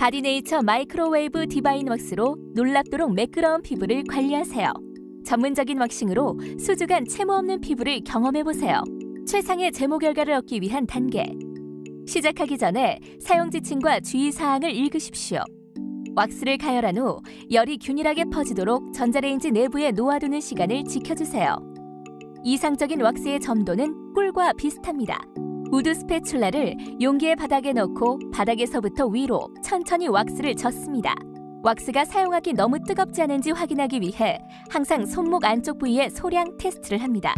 바디네이처 마이크로웨이브 디바인 왁스로 놀랍도록 매끄러운 피부를 관리하세요. 전문적인 왁싱으로 수주간 채모 없는 피부를 경험해 보세요. 최상의 제모 결과를 얻기 위한 단계. 시작하기 전에 사용 지침과 주의 사항을 읽으십시오. 왁스를 가열한 후 열이 균일하게 퍼지도록 전자레인지 내부에 놓아두는 시간을 지켜주세요. 이상적인 왁스의 점도는 꿀과 비슷합니다. 우드 스패츌라를 용기의 바닥에 넣고 바닥에서부터 위로 천천히 왁스를 젓습니다. 왁스가 사용하기 너무 뜨겁지 않은지 확인하기 위해 항상 손목 안쪽 부위에 소량 테스트를 합니다.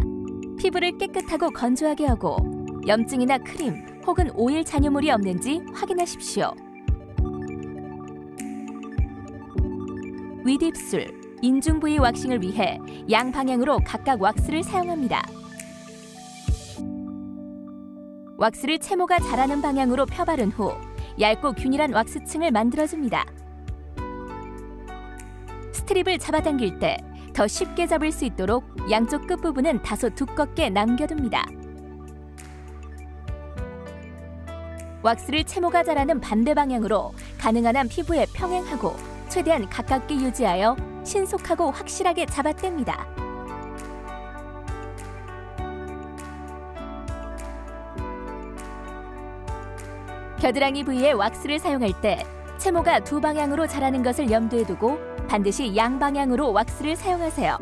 피부를 깨끗하고 건조하게 하고 염증이나 크림 혹은 오일 잔여물이 없는지 확인하십시오. 윗입술, 인중 부위 왁싱을 위해 양 방향으로 각각 왁스를 사용합니다. 왁스를 채모가 자라는 방향으로 펴바른 후 얇고 균일한 왁스층을 만들어줍니다. 스트립을 잡아당길 때 더 쉽게 잡을 수 있도록 양쪽 끝부분은 다소 두껍게 남겨둡니다. 왁스를 채모가 자라는 반대 방향으로 가능한 한 피부에 평행하고 최대한 가깝게 유지하여 신속하고 확실하게 잡아댑니다. 겨드랑이 부위에 왁스를 사용할 때 채모가 두 방향으로 자라는 것을 염두에 두고 반드시 양방향으로 왁스를 사용하세요.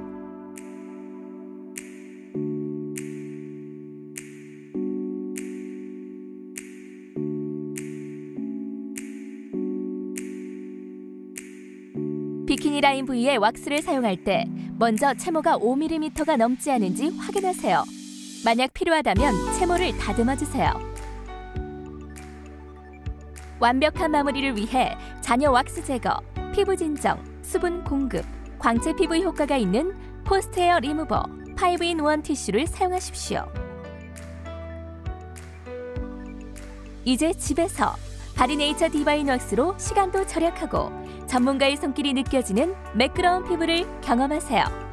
비키니 라인 부위에 왁스를 사용할 때 먼저 채모가 5mm가 넘지 않은지 확인하세요. 만약 필요하다면 채모를 다듬어 주세요. 완벽한 마무리를 위해 잔여 왁스 제거, 피부 진정, 수분 공급, 광채 피부 효과가 있는 포스트 헤어 리무버 5인1 티슈를 사용하십시오. 이제 집에서 바디네이처 디바인 왁스로 시간도 절약하고 전문가의 손길이 느껴지는 매끄러운 피부를 경험하세요.